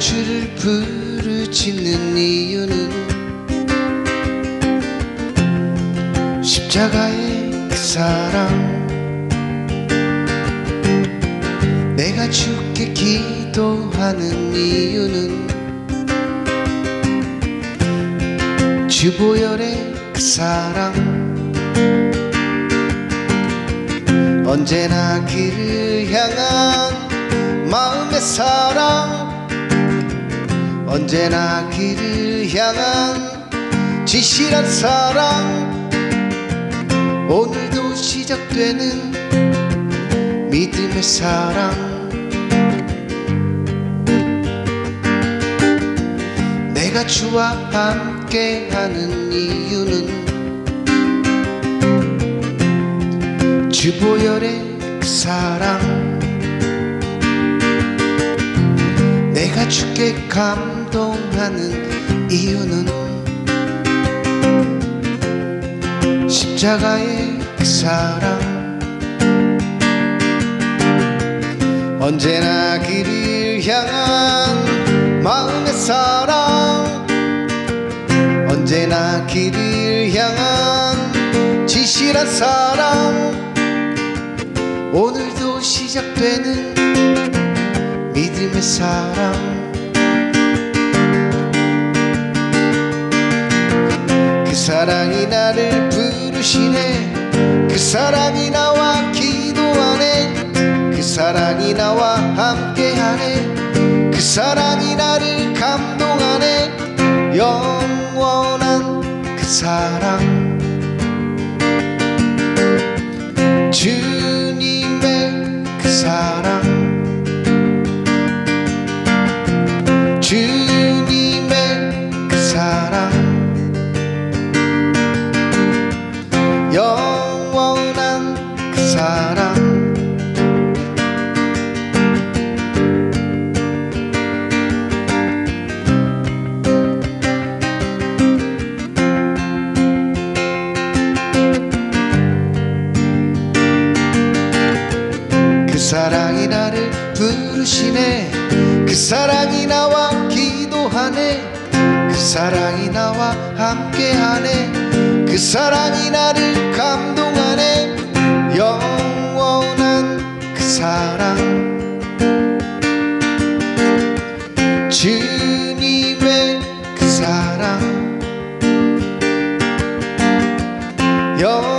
주를 부르짖는 이유는 십자가의 그 사랑. 내가 주께 기도하는 이유는 주보혈의 그 사랑. 언제나 그를 향한 마음의 사랑 언제나 그를 향한 지실한 사랑. 오늘도 시작되는 믿음의 사랑. 내가 주와 함께하는 이유는 주보혈의 그 사랑. 내가 주께 감 동하는 이유는 십자가의 그 사랑. 언제나 그를 향한 마음의 사랑. 언제나 그를 향한 지실한 사랑. 오늘도 시작되는 믿음의 사랑 사랑이 나를 부르시네. 그 사랑이 나와 기도하네. 그 사랑이 나와 함께하네. 그 사랑이 나를 감동하네. 영원한 그 사랑. 주님의 그 사랑 영원한 그 사랑. 그 사랑이 나를 부르시네. 그 사랑이 나와 기도하네. 그 사랑이 나와 함께하네 그 사랑이 나를 감동하네. 영원한 그 사랑. 주님의 그 사랑. 영원한